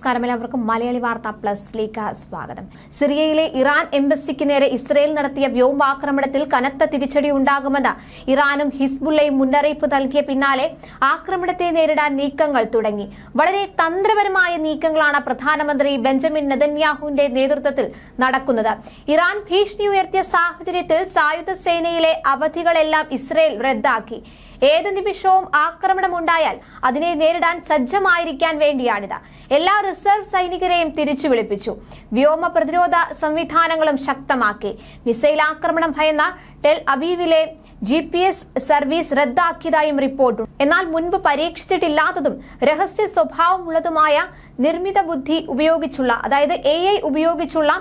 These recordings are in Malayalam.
നമസ്കാരം എല്ലാവർക്കും മലയാളി വാർത്ത പ്ലസിലേക്ക് സ്വാഗതം. സിറിയയിലെ ഇറാൻ എംബസിക്ക് നേരെ ഇസ്രയേൽ നടത്തിയ വ്യോമാക്രമണത്തിൽ കനത്ത തിരിച്ചടി ഉണ്ടാകുമെന്ന് ഇറാനും ഹിസ്ബുള്ളയും മുന്നറിയിപ്പ് നൽകിയ പിന്നാലെ ആക്രമണത്തെ നേരിടാൻ നീക്കങ്ങൾ തുടങ്ങി. വളരെ തന്ത്രപരമായ നീക്കങ്ങളാണ് പ്രധാനമന്ത്രി ബെഞ്ചമിൻ നെതന്യാഹുവിന്റെ നേതൃത്വത്തിൽ നടക്കുന്നത്. ഇറാൻ ഭീഷണി ഉയർത്തിയ സാഹചര്യത്തിൽ സായുധ സേനയിലെ അവധികളെല്ലാം ഇസ്രയേൽ റദ്ദാക്കി. ഏത് നിമിഷവും ആക്രമണമുണ്ടായാൽ അതിനെ നേരിടാൻ സജ്ജമായിരിക്കാൻ വേണ്ടിയാണിത്. എല്ലാ റിസർവ് സൈനികരെയും തിരിച്ചു വിളിപ്പിച്ചു വ്യോമ പ്രതിരോധ സംവിധാനങ്ങളും ശക്തമാക്കി. മിസൈൽ ആക്രമണം ഭയന്ന ടെൽ അബീവിലെ ജി പി എസ് സർവീസ് റദ്ദാക്കിയതായും റിപ്പോർട്ടുണ്ട്. എന്നാൽ മുൻപ് പരീക്ഷിച്ചിട്ടില്ലാത്തതും രഹസ്യ സ്വഭാവമുള്ളതുമായ നിർമ്മിത ബുദ്ധി ഉപയോഗിച്ചുള്ള അതായത് എ ഐ ഉപയോഗിച്ചുള്ള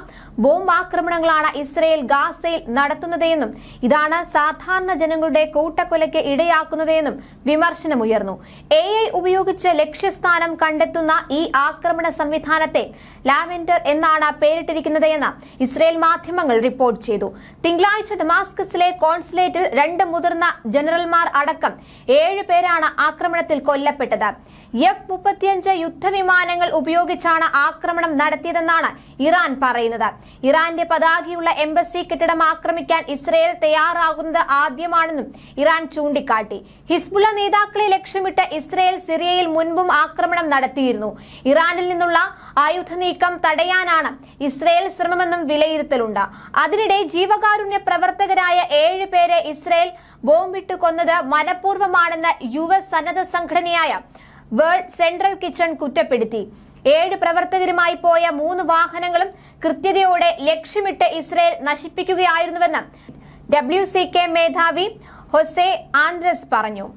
ബോംബ് ആക്രമണങ്ങളാണ് ഇസ്രയേൽ ഗാസയിൽ നടത്തുന്നതെന്നും ഇതാണ് സാധാരണ ജനങ്ങളുടെ കൂട്ടക്കൊലയ്ക്ക് ഇടയാക്കുന്നതെന്നും വിമർശനമുയർന്നു. എ ഐ ഉപയോഗിച്ച് ലക്ഷ്യസ്ഥാനം കണ്ടെത്തുന്ന ഈ ആക്രമണ സംവിധാനത്തെ ലാവെൻഡർ എന്നാണ് പേരിട്ടിരിക്കുന്നത് എന്ന് ഇസ്രയേൽ മാധ്യമങ്ങൾ റിപ്പോർട്ട് ചെയ്തു. തിങ്കളാഴ്ച ഡമാസ്കസിലെ കോൺസുലേറ്റിൽ രണ്ട് മുതിർന്ന ജനറൽമാർ അടക്കം ഏഴ് പേരാണ് ആക്രമണത്തിൽ കൊല്ലപ്പെട്ടത്. എഫ് മുപ്പത്തിയഞ്ച് യുദ്ധവിമാനങ്ങൾ ഉപയോഗിച്ചാണ് ആക്രമണം നടത്തിയതെന്നാണ് ഇറാൻ പറയുന്നത്. ഇറാന്റെ പതാകയുള്ള എംബസി കെട്ടിടം ആക്രമിക്കാൻ ഇസ്രയേൽ തയ്യാറാകുന്നത് ആദ്യമാണെന്നും ഇറാൻ ചൂണ്ടിക്കാട്ടി. ഹിസ്ബുള്ള നേതാക്കളെ ലക്ഷ്യമിട്ട് ഇസ്രയേൽ സിറിയയിൽ മുൻപും ആക്രമണം നടത്തിയിരുന്നു. ഇറാനിൽ നിന്നുള്ള ആയുധ നീക്കം തടയാനാണ് ഇസ്രയേൽ ശ്രമമെന്നും വിലയിരുത്തലുണ്ട്. അതിനിടെ ജീവകാരുണ്യ പ്രവർത്തകരായ ഏഴ് പേരെ ഇസ്രയേൽ ബോംബിട്ട് കൊന്നത് മനഃപൂർവമാണെന്ന് യു എസ് സന്നദ്ധ സംഘടനയായ വേൾഡ് സെൻട്രൽ കിച്ചൺ കുറ്റപ്പെടുത്തി. ഏഴ് പ്രവർത്തകരുമായി പോയ മൂന്ന് വാഹനങ്ങളും കൃത്യതയോടെ ലക്ഷ്യമിട്ട് ഇസ്രയേൽ നശിപ്പിക്കുകയായിരുന്നുവെന്ന് ഡബ്ല്യു സി കെ മേധാവി ഹൊസെ ആൻഡ്രസ് പറഞ്ഞു.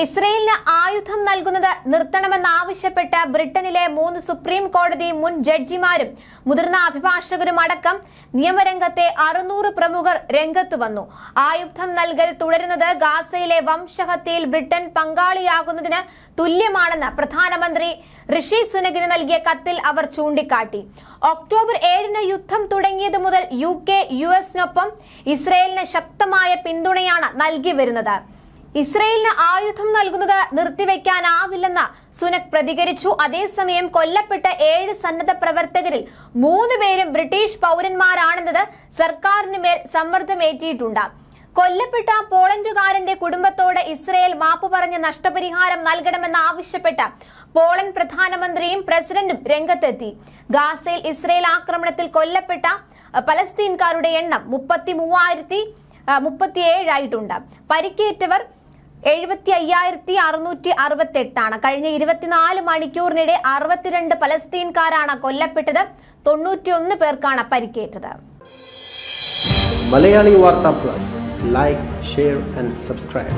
ഇസ്രയേലിന് ആയുധം നൽകുന്നത് നിർത്തണമെന്നാവശ്യപ്പെട്ട് ബ്രിട്ടനിലെ മൂന്ന് സുപ്രീം കോടതി മുൻ ജഡ്ജിമാരും മുതിർന്ന അഭിഭാഷകരും അടക്കം നിയമരംഗത്തെ അറുന്നൂറ് പ്രമുഖർ രംഗത്തു വന്നു. ആയുധം നൽകൽ തുടരുന്നത് ഗാസയിലെ വംശഹത്യയിൽ ബ്രിട്ടൻ പങ്കാളിയാകുന്നതിന് തുല്യമാണെന്ന് പ്രധാനമന്ത്രി ഋഷി സുനകിന് നൽകിയ കത്തിൽ അവർ ചൂണ്ടിക്കാട്ടി. ഒക്ടോബർ ഏഴിന് യുദ്ധം തുടങ്ങിയത് മുതൽ യു കെ യു എസിനൊപ്പം ഇസ്രയേലിന് ശക്തമായ പിന്തുണയാണ് നൽകി വരുന്നത്. ഇസ്രയേലിന് ആയുധം നൽകുന്നത് നിർത്തിവെക്കാനാവില്ലെന്ന് സുനക് പ്രതികരിച്ചു. അതേസമയം കൊല്ലപ്പെട്ട ഏഴ് സന്നദ്ധ പ്രവർത്തകരിൽ മൂന്ന് പേരും ബ്രിട്ടീഷ് പൗരന്മാരാണെന്നത് സർക്കാരിന് മേൽ സമ്മർദ്ദമേറ്റിയിട്ടുണ്ട്. കൊല്ലപ്പെട്ട പോളണ്ടുകാരന്റെ കുടുംബത്തോട് ഇസ്രയേൽ മാപ്പ് പറഞ്ഞ് നഷ്ടപരിഹാരം നൽകണമെന്ന് ആവശ്യപ്പെട്ട് പോളണ്ട് പ്രധാനമന്ത്രിയും പ്രസിഡന്റും രംഗത്തെത്തി. ഗാസയിൽ ഇസ്രയേൽ ആക്രമണത്തിൽ കൊല്ലപ്പെട്ട പലസ്തീൻകാരുടെ എണ്ണം മുപ്പത്തി മൂവായിരത്തി മുപ്പത്തിയേഴായിട്ടുണ്ട് പരിക്കേറ്റവർ എഴുപത്തി അയ്യായിരത്തി അറുന്നൂറ്റി അറുപത്തി എട്ടാണ് കഴിഞ്ഞ ഇരുപത്തിനാല് മണിക്കൂറിനിടെ അറുപത്തിരണ്ട് പലസ്തീൻകാരാണ് കൊല്ലപ്പെട്ടത്. തൊണ്ണൂറ്റിയൊന്ന് പേർക്കാണ് പരിക്കേറ്റത്. Malayali Vartha plus. Like share and subscribe.